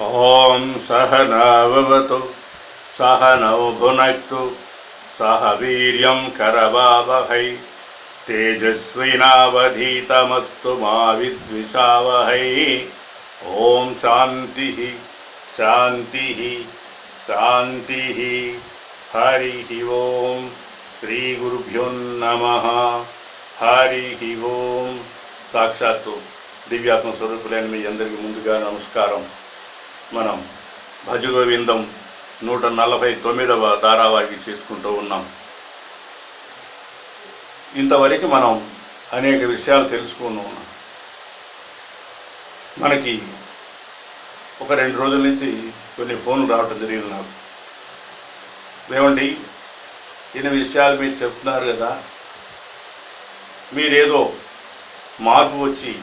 ॐ सहनाववतु सहनौ भुनक्तु सह वीर्यं करवावहै तेजस्विनावधीतमस्तु मा विद्विषावहै ॐ शान्तिः शान्तिः शान्तिः हरिः ॐ श्रीगुरुभ्यो नमः హరి ఓం సాక్షాత్తు దివ్యాత్మ స్వరూపులైన మీ అందరికీ ముందుగా నమస్కారం మనం భజగోవిందం నూట నలభై తొమ్మిదవ ధారావాహిక చేసుకుంటూ ఉన్నాం. ఇంతవరకు మనం అనేక విషయాలు తెలుసుకుని ఉన్నాం. మనకి ఒక రెండు రోజుల నుంచి కొన్ని ఫోన్లు రావటం జరిగింది నాకు. ఏమండి ఇన్ని విషయాలు మీరు చెప్తున్నారు కదా మీరేదో మార్పు వచ్చి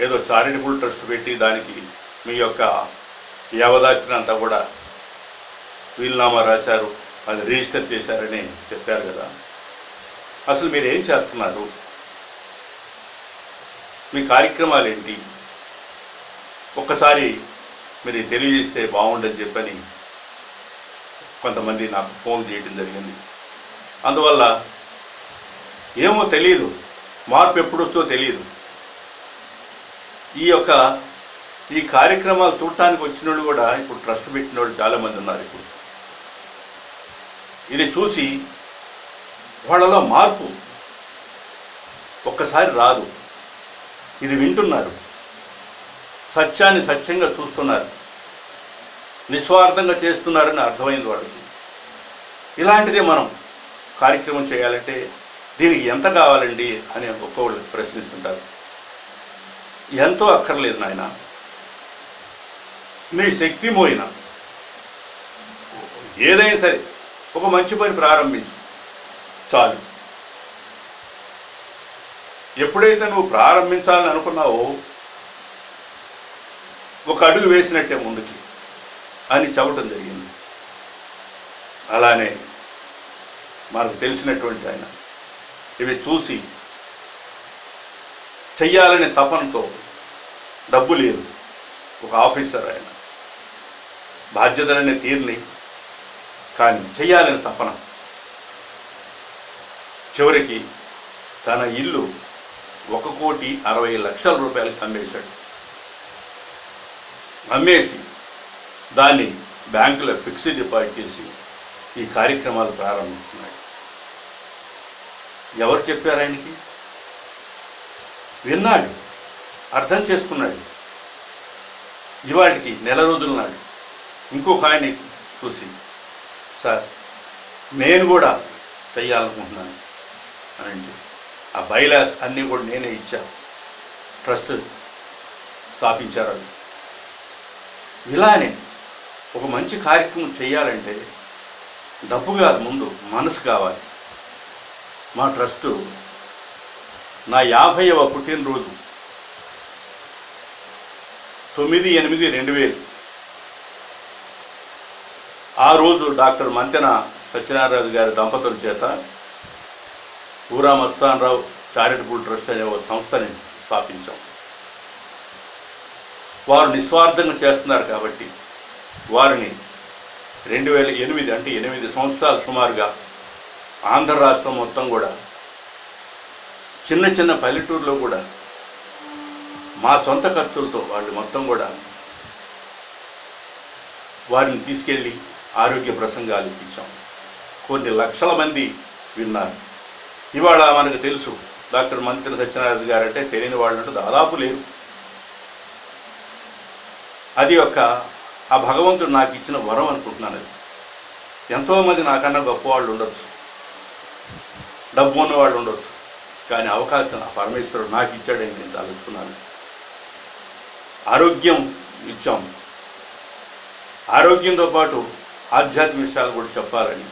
ఏదో చారిటబుల్ ట్రస్ట్ పెట్టి దానికి మీ యొక్క వ్యవదాచినంతా కూడా వీలునామా రాశారు అది రిజిస్టర్ చేశారని చెప్పారు కదా. అసలు మీరు ఏం చేస్తున్నారు? మీ కార్యక్రమాలు ఏంటి ఒక్కసారి మీరు తెలియజేస్తే బాగుండని చెప్పని కొంతమంది నాకు ఫోన్ చేయడం జరిగింది. అందువల్ల ఏమో తెలియదు మార్పు ఎప్పుడు వస్తుందో తెలియదు ఈ యొక్క ఈ కార్యక్రమాలు చూడటానికి వచ్చిన వాళ్ళు కూడా ఇప్పుడు ట్రస్ట్ పెట్టిన వాళ్ళు చాలామంది ఉన్నారు ఇప్పుడు. ఇది చూసి వాళ్ళలో మార్పు ఒక్కసారి రాదు. ఇది వింటున్నారు. సత్యాన్ని సత్యంగా చూస్తున్నారు. నిస్వార్థంగా చేస్తున్నారని అర్థమైంది వాళ్ళకి. ఇలాంటిదే మనం కార్యక్రమం చేయాలంటే దీనికి ఎంత కావాలండి అని ఒక్కొక్కళ్ళు ప్రశ్నిస్తుంటారు. ఎంతో అక్కర్లేదు నాయన. నీ శక్తి మోయిన ఏదైనా సరే ఒక మంచి పని ప్రారంభించు. చాలు. ఎప్పుడైతే నువ్వు ప్రారంభించాలని అనుకున్నావో ఒక అడుగు వేసినట్టే ముందుకి అని చెప్పటం జరిగింది. అలానే మనకు తెలిసినటువంటి ఆయన ఇవి చూసి చెయ్యాలనే తపనతో డబ్బు లేదు. ఒక ఆఫీసర్ ఆయన. బాధ్యతలనే తీరిని కానీ చేయాలని తపన. చివరికి తన ఇల్లు ఒక కోటి అరవై లక్షల రూపాయలకు అమ్మేశాడు అమ్మేసి దాన్ని బ్యాంకులో ఫిక్స్డ్ డిపాజిట్ చేసి ఈ కార్యక్రమాలు ప్రారంభిస్తున్నాడు. ఎవరు చెప్పారు ఆయనకి? విన్నాడు అర్థం చేసుకున్నాడు. ఇవాటికి నెల రోజుల నాడు ఇంకొక ఆయన చూసి సార్ నేను కూడా చెయ్యాలనుకుంటున్నాను. అని అంటే ఆ బైలాస్ అన్నీ కూడా నేనే ఇచ్చా. ట్రస్ట్ స్థాపించారు వాళ్ళు. ఇలానే ఒక మంచి కార్యక్రమం చేయాలంటే డబ్బు కాదు ముందు మనసు కావాలి. మా ట్రస్టు నా యాభైవ పుట్టినరోజు తొమ్మిది ఎనిమిది రెండు వేలు. ఆ రోజు డాక్టర్ మంతెన సత్యనారాయణ గారి దంపతుల చేత ఊరా మస్తాన్ రావు చారిటబుల్ ట్రస్ట్ అనే ఒక సంస్థని స్థాపించాం. వారు నిస్వార్థంగా చేస్తున్నారు కాబట్టి వారిని రెండు వేల ఎనిమిది అంటే ఎనిమిది సంవత్సరాలు సుమారుగా ఆంధ్ర రాష్ట్రం మొత్తం కూడా చిన్న చిన్న పల్లెటూరులో కూడా మా సొంత ఖర్చులతో వాళ్ళు మొత్తం కూడా వారిని తీసుకెళ్ళి ఆరోగ్య ప్రసంగాలు ఇప్పించాం కొన్ని లక్షల మంది విన్నారు. ఇవాళ మనకు తెలుసు డాక్టర్ మంత్రి సత్యనారాయణ గారు అంటే తెలియని వాళ్ళు దాదాపు లేరు. అది ఒక ఆ భగవంతుడు నాకు ఇచ్చిన వరం అనుకుంటున్నాను అది. ఎంతోమంది నాకన్నా గొప్పవాళ్ళు ఉండొచ్చు. డబ్బు ఉన్న వాళ్ళు ఉండొచ్చు. కానీ అవకాశం ఆ పరమేశ్వరుడు నాకు ఇచ్చాడని నేను తలుస్తున్నాను ఆరోగ్యం ఇచ్చాం. ఆరోగ్యంతో పాటు ఆధ్యాత్మిక విషయాలు కూడా చెప్పాలని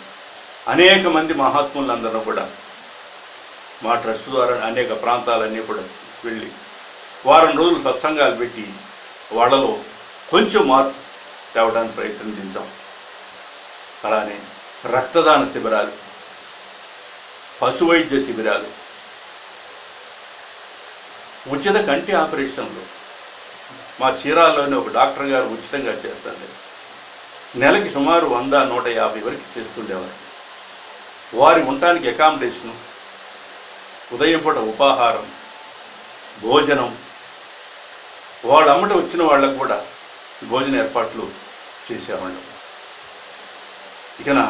అనేక మంది మహాత్ములందరూ కూడా మా ట్రస్ట్ ద్వారా అనేక ప్రాంతాలన్నీ కూడా వెళ్ళి వారం రోజులు సత్సంగాలు పెట్టి వాళ్ళలో కొంచెం మార్పు తేవడానికి ప్రయత్నం చేశాం. అలానే రక్తదాన శిబిరాలు పశు వైద్య శిబిరాలు ఉచిత కంటి ఆపరేషన్లు. మా చీరాల్లోనే ఒక డాక్టర్ గారు ఉచితంగా చేస్తారు నెలకి సుమారు వంద నూట యాభై వరకు చేస్తుండేవారు. వారి ఉండటానికి అకామిడేషను ఉదయం పూట ఉపాహారం భోజనం. వాళ్ళ అమ్మట వచ్చిన వాళ్ళకు కూడా భోజన ఏర్పాట్లు చేసేవాళ్ళం. ఇకన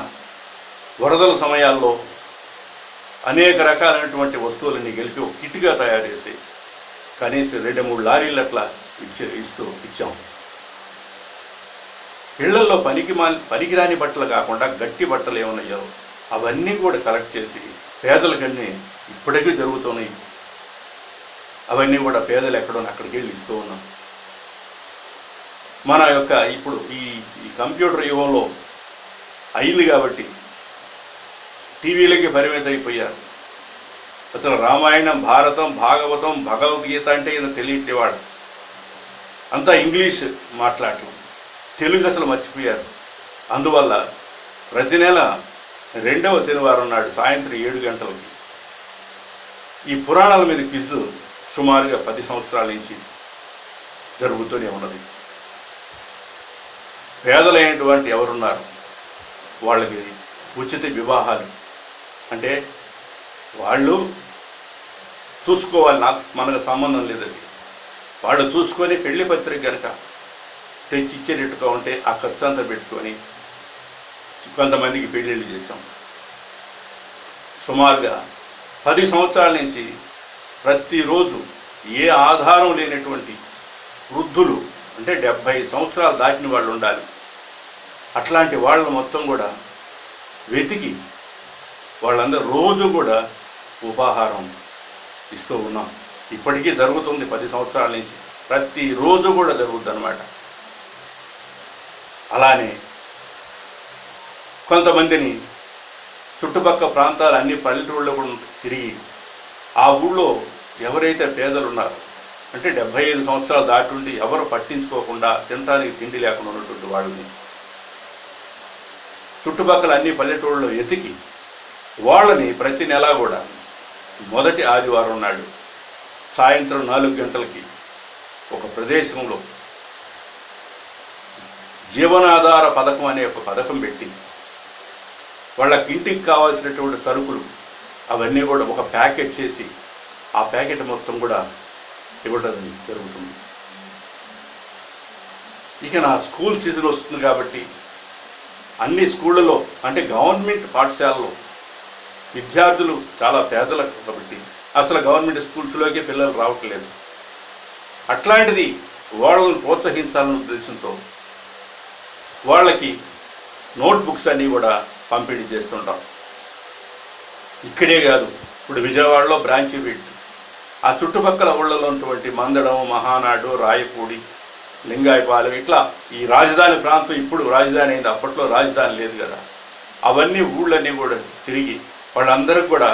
వరదల సమయాల్లో అనేక రకాలైనటువంటి వస్తువులన్నీ గెలిపి ఒక కిట్గా తయారు చేసి కనీసం రెండు మూడు లారీలు అట్లా ఇచ్చే ఇస్తూ ఇచ్చాము ఇళ్ళలో పనికి మా పనికిరాని బట్టలు కాకుండా గట్టి బట్టలు ఏమున్నాయో అవన్నీ కూడా కలెక్ట్ చేసి పేదలకన్నీ ఇప్పటికీ జరుగుతున్నాయి. అవన్నీ కూడా పేదలు ఎక్కడో అక్కడికి వెళ్ళి ఇస్తూ ఉన్నాం. మన యొక్క ఇప్పుడు ఈ ఈ కంప్యూటర్ యుగంలో అయింది కాబట్టి టీవీలకి పరిమితం అయిపోయారు. అసలు రామాయణం భారతం భాగవతం భగవద్గీత అంటే ఈయన తెలియట్లేవాడు అంతా ఇంగ్లీష్ మాట్లాడటం. తెలుగు అసలు మర్చిపోయారు. అందువల్ల ప్రతి నెల రెండవ శనివారం నాడు సాయంత్రం ఏడు గంటలకి ఈ పురాణాల మీద క్విజ్ సుమారుగా పది సంవత్సరాల నుంచి జరుగుతూనే ఉన్నది. పేదలైనటువంటి ఎవరున్నారు? వాళ్ళకి ఉచిత వివాహాలు. అంటే వాళ్ళు చూసుకోవాలి. నాకు మనకు సంబంధం లేదండి వాళ్ళు చూసుకొని పెళ్ళి పత్రిక కనుక తెచ్చి ఇచ్చేటట్టుగా ఉంటే ఆ ఖర్చు అంతా పెట్టుకొని కొంతమందికి పెళ్ళిళ్ళు చేశాం. సుమారుగా పది సంవత్సరాల నుంచి ప్రతిరోజు ఏ ఆధారం లేనటువంటి వృద్ధులు అంటే డెబ్భై సంవత్సరాలు దాటిన వాళ్ళు ఉండాలి. అట్లాంటి వాళ్ళని మొత్తం కూడా వెతికి వాళ్ళందరూ రోజు కూడా ఉపాహారం ఇస్తూ ఉన్నాం. ఇప్పటికీ జరుగుతుంది పది సంవత్సరాల నుంచి. ప్రతిరోజు కూడా జరుగుతుంది అనమాట అలానే కొంతమందిని చుట్టుపక్కల ప్రాంతాలు అన్ని పల్లెటూళ్ళలో కూడా తిరిగి ఆ ఊళ్ళో ఎవరైతే పేదలు ఉన్నారో అంటే డెబ్బై ఐదు సంవత్సరాలు దాటుండి ఎవరు పట్టించుకోకుండా తినడానికి తిండి లేకుండా ఉన్నటువంటి వాళ్ళని చుట్టుపక్కల అన్ని పల్లెటూళ్ళలో ఎతికి వాళ్ళని ప్రతి నెలా కూడా మొదటి ఆదివారం నాడు సాయంత్రం నాలుగు గంటలకి ఒక ప్రదేశంలో జీవనాధార పథకం అనే ఒక పథకం పెట్టి వాళ్ళకి ఇంటికి కావాల్సినటువంటి సరుకులు అవన్నీ కూడా ఒక ప్యాకెట్ చేసి ఆ ప్యాకెట్ మొత్తం కూడా ఇవ్వడం జరుగుతుంది. ఇక నా స్కూల్ సీజన్ వస్తుంది కాబట్టి అన్ని స్కూళ్ళలో అంటే గవర్నమెంట్ పాఠశాలలో విద్యార్థులు చాలా పేదలు కాబట్టి అసలు గవర్నమెంట్ స్కూల్స్లోకి పిల్లలు రావట్లేదు. అట్లాంటిది ఓడలను ప్రోత్సహించాలనే ఉద్దేశంతో వాళ్ళకి నోట్ బుక్స్ అన్నీ కూడా పంపిణీ చేస్తుంటాం. ఇక్కడే కాదు ఇప్పుడు విజయవాడలో బ్రాంచి పెట్టి ఆ చుట్టుపక్కల ఊళ్ళలో ఉన్నటువంటి మందడం మహానాడు రాయపూడి లింగాయపాలెం ఇట్లా ఈ రాజధాని ప్రాంతం ఇప్పుడు రాజధాని అయింది అప్పట్లో రాజధాని లేదు కదా. అవన్నీ ఊళ్ళన్నీ కూడా తిరిగి వాళ్ళందరికి కూడా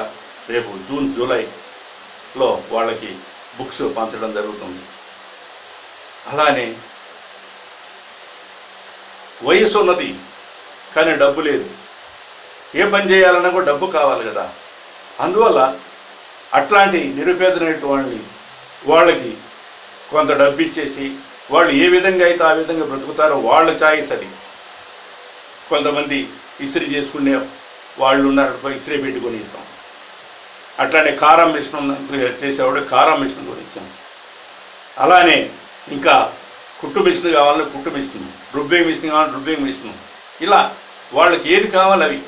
రేపు జూన్ జూలైలో వాళ్ళకి బుక్స్ పంచడం జరుగుతుంది. అలానే వయసు ఉన్నది కానీ డబ్బు లేదు. ఏ పని చేయాలన్నా కూడా డబ్బు కావాలి కదా. అందువల్ల అట్లాంటి నిరుపేదనటువంటి వాళ్ళని వాళ్ళకి కొంత డబ్బు ఇచ్చేసి వాళ్ళు ఏ విధంగా అయితే ఆ విధంగా బ్రతుకుతారో వాళ్ళ ఛాయిస్ అది. కొంతమంది ఇస్త్రీ చేసుకునే వాళ్ళు ఉన్నారు ఇస్త్రీ పెట్టుకొని ఇస్తాం. అట్లానే కారం మిషన్ ఉన్న చేసేవాడు కారం మిషన్ కూడా ఇచ్చాం. అలానే ఇంకా కుట్టు మిషన్ కావాలంటే కుట్టు మిషన్ రుబ్బింగ్ మిషన్ కావాలంటే రుబ్బింగ్ మిషన్. ఇలా వాళ్ళకి ఏది కావాలి అవి.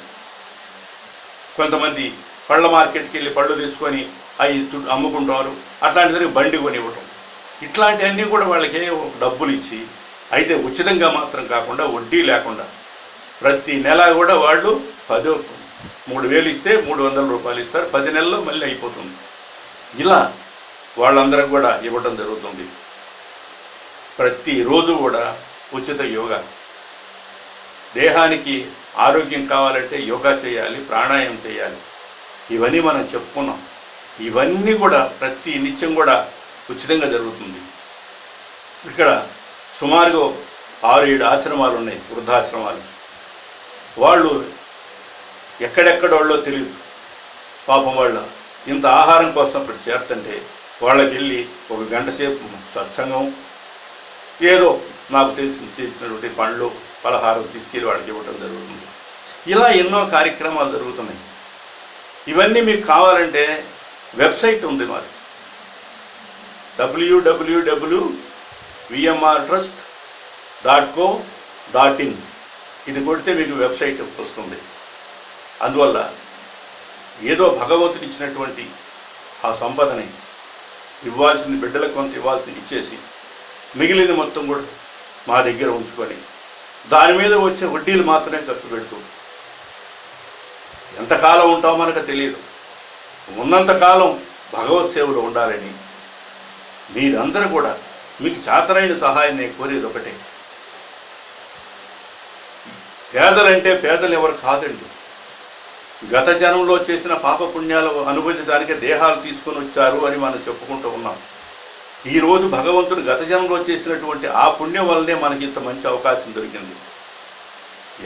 కొంతమంది పళ్ళ మార్కెట్కి వెళ్ళి పళ్ళు తెచ్చుకొని అవి చు- అమ్ముకుంటారు. అట్లాంటిది బండి కొనివ్వటం. ఇట్లాంటివన్నీ కూడా వాళ్ళకి డబ్బులు ఇచ్చి అయితే ఉచితంగా మాత్రం కాకుండా వడ్డీ లేకుండా ప్రతి నెల కూడా వాళ్ళు పదో మూడు వేలు ఇస్తే మూడు వందల రూపాయలు ఇస్తారు. పది నెలల్లో మళ్ళీ అయిపోతుంది. ఇలా వాళ్ళందరికి కూడా ఇవ్వడం జరుగుతుంది. ప్రతిరోజు కూడా ఉచిత యోగా. దేహానికి ఆరోగ్యం కావాలంటే యోగా చేయాలి ప్రాణాయామం చేయాలి. ఇవన్నీ మనం చెప్పుకున్నాం. ఇవన్నీ కూడా ప్రతి నిత్యం కూడా ఉచితంగా జరుగుతుంది. ఇక్కడ సుమారుగా ఆరు ఏడు ఆశ్రమాలు ఉన్నాయి వృద్ధాశ్రమాలు. వాళ్ళు ఎక్కడెక్కడోళ్ళో తెలియదు పాపం వాళ్ళ ఇంత ఆహారం కోసం ఇప్పుడు చేరుతుంటే వాళ్ళకి వెళ్ళి ఒక గంట సేపు సత్సంగం ఏదో నాకు తెలిసి తెలిసినటువంటి పండ్లు పలహారం తీసుకెళ్ళి వాడికి ఇవ్వటం జరుగుతుంది. ఇలా ఎన్నో కార్యక్రమాలు జరుగుతున్నాయి. ఇవన్నీ మీకు కావాలంటే వెబ్సైట్ ఉంది మరి WWW VMR trust dot co dot in. ఇది కొడితే మీకు వెబ్సైట్ వస్తుంది. అందువల్ల ఏదో భగవంతుడు ఇచ్చినటువంటి ఆ సంపదని ఇవ్వాల్సింది బిడ్డలకు కొంత ఇవ్వాల్సింది ఇచ్చేసి మిగిలింది మొత్తం కూడా మా దగ్గర ఉంచుకొని దాని మీద వచ్చే వడ్డీలు మాత్రమే ఖర్చు పెడుతూ. ఎంతకాలం ఉంటామో మనకు తెలియదు ఉన్నంతకాలం భగవత్ సేవలు ఉండాలని మీరందరూ కూడా మీకు చేతనైన సహాయం నేను కోరేది ఒకటే. పేదలంటే పేదలు ఎవరు కాదండి. గత జనంలో చేసిన పాప పుణ్యాలు అనుభవించడానికి దేహాలు తీసుకొని వచ్చారు అని మనం చెప్పుకుంటూ ఉన్నాం. ఈ రోజు భగవంతుడు గత జన్మలో చేసినటువంటి ఆ పుణ్యం వల్లనే మనకి ఇంత మంచి అవకాశం దొరికింది.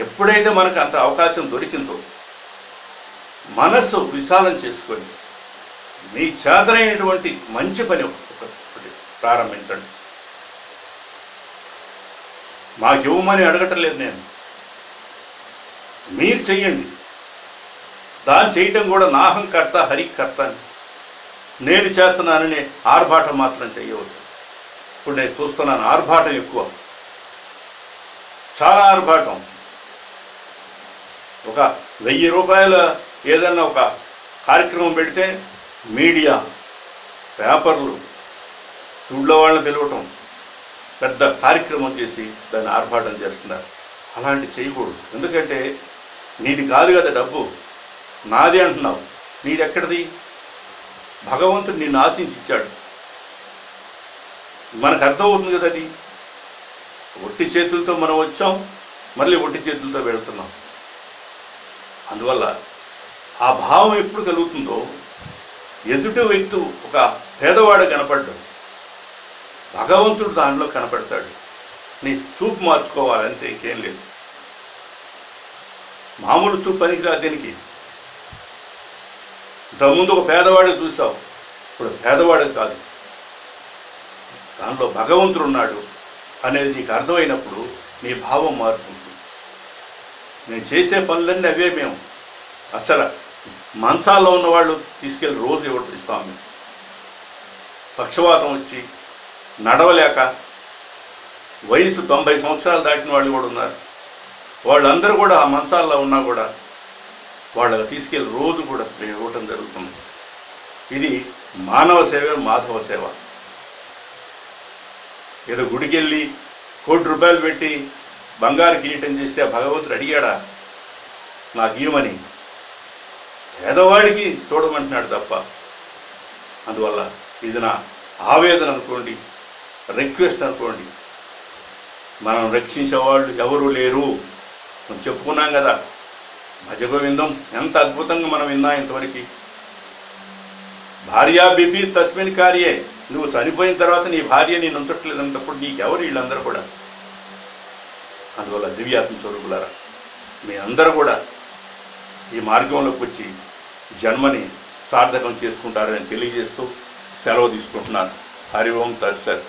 ఎప్పుడైతే మనకు అంత అవకాశం దొరికిందో మనస్సు విశాలం చేసుకొని మీ చేతనైనటువంటి మంచి పని ఒకటి ప్రారంభించండి. మాకు ఇవ్వమని అడగటం లేదు నేను. మీరు చెయ్యండి. దాన్ని చేయటం కూడా నాహం కర్త హరికర్త అని. నేను చేస్తున్నానని ఆర్భాటం మాత్రం చేయవద్దు. ఇప్పుడు నేను చూస్తున్నాను ఆర్భాటం ఎక్కువ. చాలా ఆర్భాటం. ఒక వెయ్యి రూపాయల ఏదన్నా ఒక కార్యక్రమం పెడితే మీడియా పేపర్లు ఊళ్ళో వాళ్ళని పిలవటం పెద్ద కార్యక్రమం చేసి దాన్ని ఆర్భాటం చేస్తున్నారు. అలాంటి చేయకూడదు. ఎందుకంటే నీది కాదు కదా డబ్బు. నాది అంటున్నావు. నీది ఎక్కడిది? భగవంతుడు నిన్ను ఆశించి ఇచ్చాడు మనకు అర్థమవుతుంది కదా అది? ఒట్టి చేతులతో మనం వచ్చాం మళ్ళీ ఒట్టి చేతులతో వెళుతున్నాం. అందువల్ల ఆ భావం ఎప్పుడు కలుగుతుందో ఎదుటి వ్యక్తి ఒక పేదవాడు కనపడ్డాడు భగవంతుడు దానిలో కనపడతాడు. నీ చూపు మార్చుకోవాలంటే ఇంకేం లేదు. మామూలు చూపు పనికిరాదు దీనికి. ఇంతకుముందు ఒక పేదవాడికి చూసావు. ఇప్పుడు పేదవాడికి కాదు. దానిలో భగవంతుడు ఉన్నాడు అనేది నీకు అర్థమైనప్పుడు నీ భావం మారుతుంది. నేను చేసే పనులన్నీ అవే మేము. అసలు మంచాల్లో ఉన్న వాళ్ళు తీసుకెళ్ళి రోజు ఇవ్వడం ఇస్తాం మేము పక్షవాతం వచ్చి నడవలేక వయసు తొంభై సంవత్సరాలు దాటిన వాళ్ళు కూడా ఉన్నారు. వాళ్ళందరూ కూడా ఆ మంచాల్లో ఉన్నా కూడా వాళ్ళకి తీసుకెళ్ళి రోజు కూడా మేము ఇవ్వటం జరుగుతుంది. ఇది మానవ సేవ మాధవ సేవ. ఏదో గుడికెళ్ళి కోటి రూపాయలు పెట్టి బంగారు కిరీటం చేస్తే భగవంతుడు అడిగాడా? నాకు ఇవ్వమని. పేదవాడికి చూడమంటున్నాడు తప్ప. అందువల్ల ఇది నా ఆవేదన అనుకోండి రిక్వెస్ట్ అనుకోండి. మనం రక్షించేవాళ్ళు ఎవరూ లేరు. మనం చెప్పుకున్నాం కదా భజగోవిందం. ఎంత అద్భుతంగా మనం విన్నా ఇంతవరకు. భార్యా బిబి తస్మిన్ కార్యే. నువ్వు చనిపోయిన తర్వాత నీ భార్య నేను ఉంచట్లేదు అన్నప్పుడు నీకెవరు వీళ్ళందరూ కూడా? అందువల్ల దివ్యాత్మ స్వరూపులారా మీ అందరూ కూడా ఈ మార్గంలోకి వచ్చి జన్మని సార్థకం చేసుకుంటారని తెలియజేస్తూ సెలవు తీసుకుంటున్నాను. హరి ఓం తత్సత్